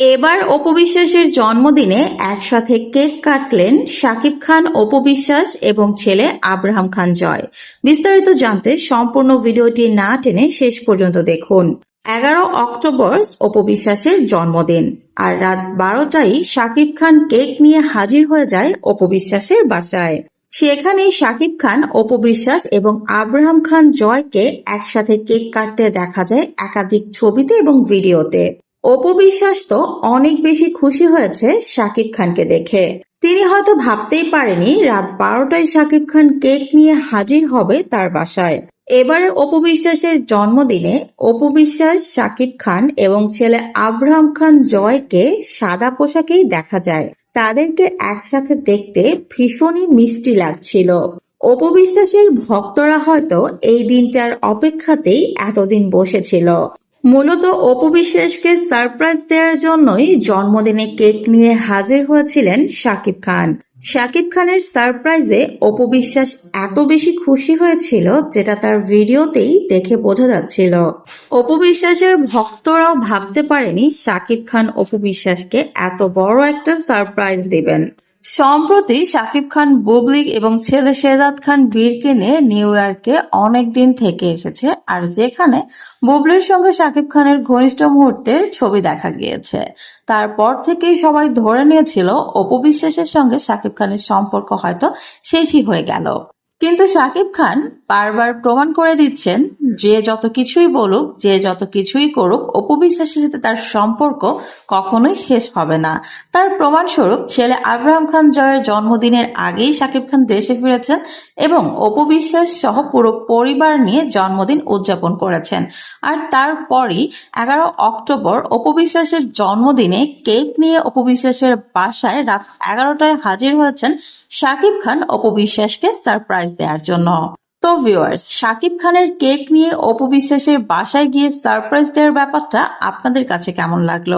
এবার অপবিশ্বাসের জন্মদিনে একসাথে কেক কাটলেন শাকিব খান অপবিশ্বাস এবং ছেলে আব্রাহাম খান জয়। বিস্তারিত জানতে সম্পূর্ণ ভিডিওটি না টেনে শেষ পর্যন্ত দেখুন। এগারো অক্টোবর অপবিশ্বাসের জন্মদিন আর রাত বারোটায় শাকিব খান কেক নিয়ে হাজির হয়ে যায় অপবিশ্বাসের বাসায়। সেখানেই শাকিব খান, অপবিশ্বাস এবং আব্রাহাম খান জয়কে একসাথে কেক কাটতে দেখা যায় একাধিক ছবিতে এবং ভিডিওতে। অপবিশ্বাস তো অনেক বেশি খুশি হয়েছে শাকিব খানকে দেখে। তিনি হয়তো ভাবতেই পারেনি, রাত বারোটায় শাকিব খান কেক নিয়ে হাজির হবে তার বাসায়। এবারে অপবিশ্বাসের জন্মদিনে অপবিশ্বাস, শাকিব খান এবং ছেলে আব্রাহাম খান জয়কে সাদা পোশাকেই দেখা যায়। তাদেরকে একসাথে দেখতে ভীষণই মিষ্টি লাগছিল। অপবিশ্বাসের ভক্তরা হয়তো এই দিনটার অপেক্ষাতেই এতদিন বসেছিল। মূলত অপবিশ্বাসকে সারপ্রাইজ দেওয়ার জন্যই জন্মদিনে কেক নিয়ে হাজির হয়েছিলেন শাকিব খান। শাকিব খানের সারপ্রাইজে অপবিশ্বাস এত বেশি খুশি হয়েছিল যেটা তার ভিডিওতেই দেখে বোঝা যাচ্ছিল। অপবিশ্বাসের ভক্তরাও ভাবতে পারেনি শাকিব খান অপবিশ্বাসকে এত বড় একটা সারপ্রাইজ দিবেন। সম্প্রতি শাকিব খান বুবলিক এবং ছেলে শেজাদ খান বীরকে নিয়ে নিউ ইয়র্কে অনেক দিন থেকে এসেছে, আর যেখানে বুবলির সঙ্গে শাকিব খানের ঘনিষ্ঠ মুহূর্তের ছবি দেখা গিয়েছে। তারপর থেকেই সবাই ধরে নিয়েছিল অপবিশ্বাসের সঙ্গে শাকিব খানের সম্পর্ক হয়তো শেষই হয়ে গেল। কিন্তু শাকিব খান বারবার প্রমাণ করে দিচ্ছেন, যে যত কিছুই বলুক, যে যত কিছুই করুক অপবিশ্বাসের সাথে তার সম্পর্ক কখনোই শেষ হবে না। তার প্রমাণস্বরূপ ছেলে আব্রাহাম খান জয়ের জন্মদিনের আগেই শাকিব খান দেশে ফিরেছেন এবং অপবিশ্বাস সহ পুরো পরিবার নিয়ে জন্মদিন উদযাপন করেছেন। আর তারপরই এগারো অক্টোবর অপবিশ্বাসের জন্মদিনে কেক নিয়ে অপবিশ্বাসের বাসায় রাত এগারোটায় হাজির হয়েছেন শাকিব খান অপবিশ্বাসকে সারপ্রাইজ দেওয়ার জন্য। তো ভিউয়ার্স শাকিব খানের কেক নিয়ে অপবিশ্বাসের বাসায় গিয়ে সারপ্রাইজ দেওয়ার ব্যাপারটা আপনাদের কাছে কেমন লাগল?